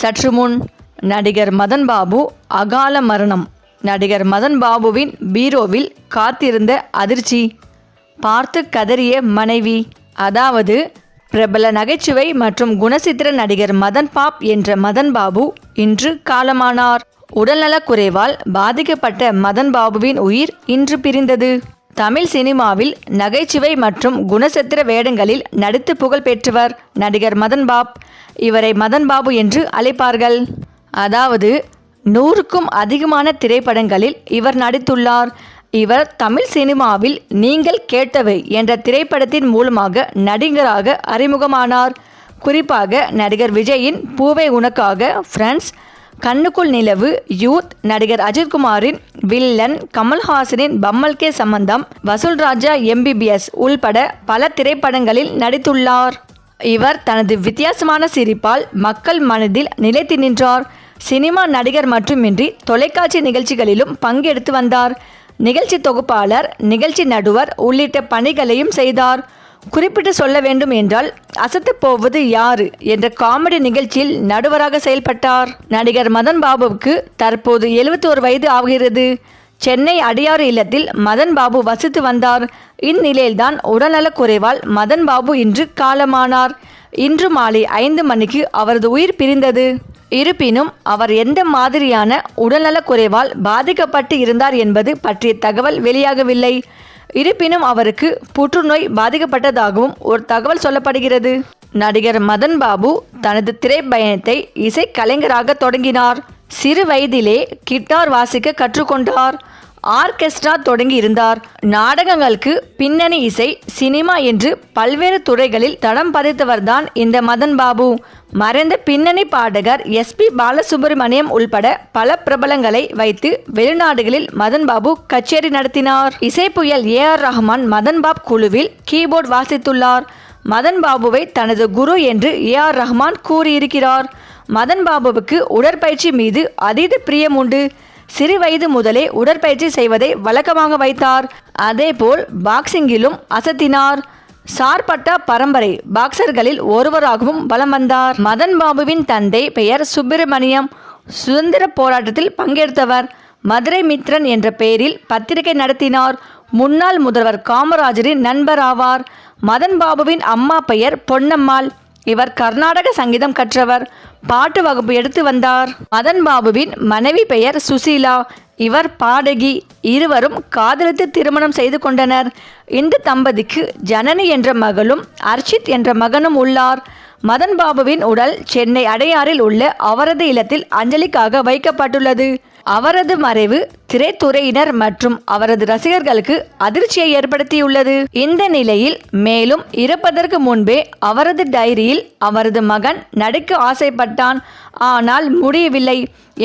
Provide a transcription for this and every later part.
சற்று முன் நடிகர் மதன் பாபு அகால மரணம். நடிகர் மதன் பாபுவின் பீரோவில் காத்திருந்த அதிர்ச்சி. பார்த்து கதறிய மனைவி. அதாவது பிரபல நகைச்சுவை மற்றும் குணசித்திர நடிகர் மதன் பாப் என்ற மதன் பாபு இன்று காலமானார். உடல்நலக் குறைவால் பாதிக்கப்பட்ட மதன் பாபுவின் உயிர் இன்று பிரிந்தது. தமிழ் சினிமாவில் நகைச்சுவை மற்றும் குணசித்திர வேடங்களில் நடித்து புகழ் பெற்றவர் நடிகர் மதன் பாப். இவரை மதன் பாபு என்று அழைப்பார்கள். அதாவது நூறுக்கும் அதிகமான திரைப்படங்களில் இவர் நடித்துள்ளார். இவர் தமிழ் சினிமாவில் நீங்கள் கேட்டவை என்ற திரைப்படத்தின் மூலமாக நடிகராக அறிமுகமானார். குறிப்பாக நடிகர் விஜயின் பூவை உனக்காக ஃப்ரெண்ட்ஸ் கண்ணுக்குள் நிலவு யூத் நடிகர் அஜித்குமாரின் வில்லன் கமல்ஹாசனின் பம்மல் கே சம்பந்தம் வசூல் ராஜா எம்பிபிஎஸ் உள்பட பல திரைப்படங்களில் நடித்துள்ளார். இவர் தனது வித்தியாசமான சிரிப்பால் மக்கள் மனதில் நிலைத்து நின்றார். சினிமா நடிகர் மட்டுமின்றி தொலைக்காட்சி நிகழ்ச்சிகளிலும் பங்கெடுத்து வந்தார். நிகழ்ச்சி தொகுப்பாளர் நிகழ்ச்சி நடுவர் உள்ளிட்ட பணிகளையும் செய்தார். குறிப்பிட்டு சொல்ல வேண்டும் என்றால் அசத்து போவது யாரு என்ற காமெடி நிகழ்ச்சியில் நடுவராக செயல்பட்டார். நடிகர் மதன் பாபுவுக்கு தற்போது 71 வயது ஆகிறது. சென்னை அடியாறு இல்லத்தில் மதன் பாபு வசித்து வந்தார். இந்நிலையில்தான் உடல்நலக் குறைவால் மதன் பாபு இன்று காலமானார். இன்று மாலை ஐந்து மணிக்கு அவரது உயிர் பிரிந்தது. இருப்பினும் அவர் எந்த மாதிரியான உடல்நலக் குறைவால் பாதிக்கப்பட்டு இருந்தார் என்பது பற்றிய தகவல் வெளியாகவில்லை. இருப்பினும் அவருக்கு புற்றுநோய் பாதிக்கப்பட்டதாகவும் ஒரு தகவல் சொல்லப்படுகிறது. நடிகர் மதன் பாபு தனது திரைப்பயணத்தை இசைக்கலைஞராக தொடங்கினார். சிறு வயதிலே கிட்டார் வாசிக்க கற்றுக்கொண்டார். ஆர்கெஸ்ட்ரா தொடங்கி இருந்தார் நாடகங்களுக்கு பின்னணி இசை சினிமா என்று பல்வேறு துறைகளில் தடம் பதித்தவர்தான் இந்த மதன் பாபு. மறைந்த பின்னணி பாடகர் எஸ்பி பாலசுப்ரமணியம் உள்பட பல பிரபலங்களை வைத்து வெளிநாடுகளில் மதன் பாபு கச்சேரி நடத்தினார். இசைப்புயல் A R Rahman Madan pop குழுவில் கீபோர்ட் வாசித்துள்ளார். மதன் பாபுவை தனது குரு என்று ஏ ஆர் ரஹ்மான் கூறியிருக்கிறார். மதன் பாபுவுக்கு உடற்பயிற்சி மீது அதீத பிரியம் உண்டு சிறு வயது முதலே உடற்பயிற்சி செய்வதை வழக்கமாக வைத்தார். அதேபோல் பாக்ஸிங்கிலும் அசத்தினார். சார்பட்டா பரம்பரை பாக்சர்களில் ஒருவராகவும் வலம் வந்தார். மதன் பாபுவின் தந்தை பெயர் சுப்பிரமணியம். சுதந்திர போராட்டத்தில் பங்கெடுத்தவர். மதுரை மித்ரன் என்ற பெயரில் பத்திரிகை நடத்தினார். முன்னாள் முதல்வர் காமராஜரின் நண்பர் ஆவார் மதன் பாபுவின் அம்மா பெயர் பொன்னம்மாள். இவர் கர்நாடக சங்கீதம் கற்றவர். பாட்டு வகுப்பு எடுத்து வந்தார். மதன் பாபுவின் மனைவி பெயர் சுசீலா. இவர் பாடகி. இருவரும் காதலித்து திருமணம் செய்து கொண்டனர். இந்த தம்பதிக்கு ஜனனி என்ற மகளும் அர்ஷித் என்ற மகனும் உள்ளார். மதன் பாபுவின் உடல் சென்னை அடையாறில் உள்ள அவரது இல்லத்தில் அஞ்சலிக்காக வைக்கப்பட்டுள்ளது. அவரது மறைவு திரைத்துறையினர் மற்றும் அவரது ரசிகர்களுக்கு அதிர்ச்சியை ஏற்படுத்தியுள்ளது. இந்த நிலையில் மேலும் இறப்பதற்கு முன்பே அவரது டைரியில் அவரது மகன் நடிக்க ஆசைப்பட்டான். ஆனால் முடியவில்லை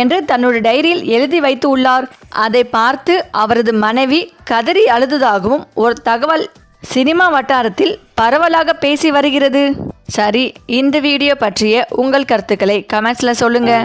என்று தன்னுடைய டைரியில் எழுதி வைத்து உள்ளார். அதை பார்த்து அவரது மனைவி கதறி அழுததாகவும் ஒரு தகவல் சினிமா வட்டாரத்தில் பரவலாக பேசி வருகிறது. சரி இந்த வீடியோ பற்றிய உங்கள் கருத்துக்களை கமெண்ட்ஸில் சொல்லுங்கள்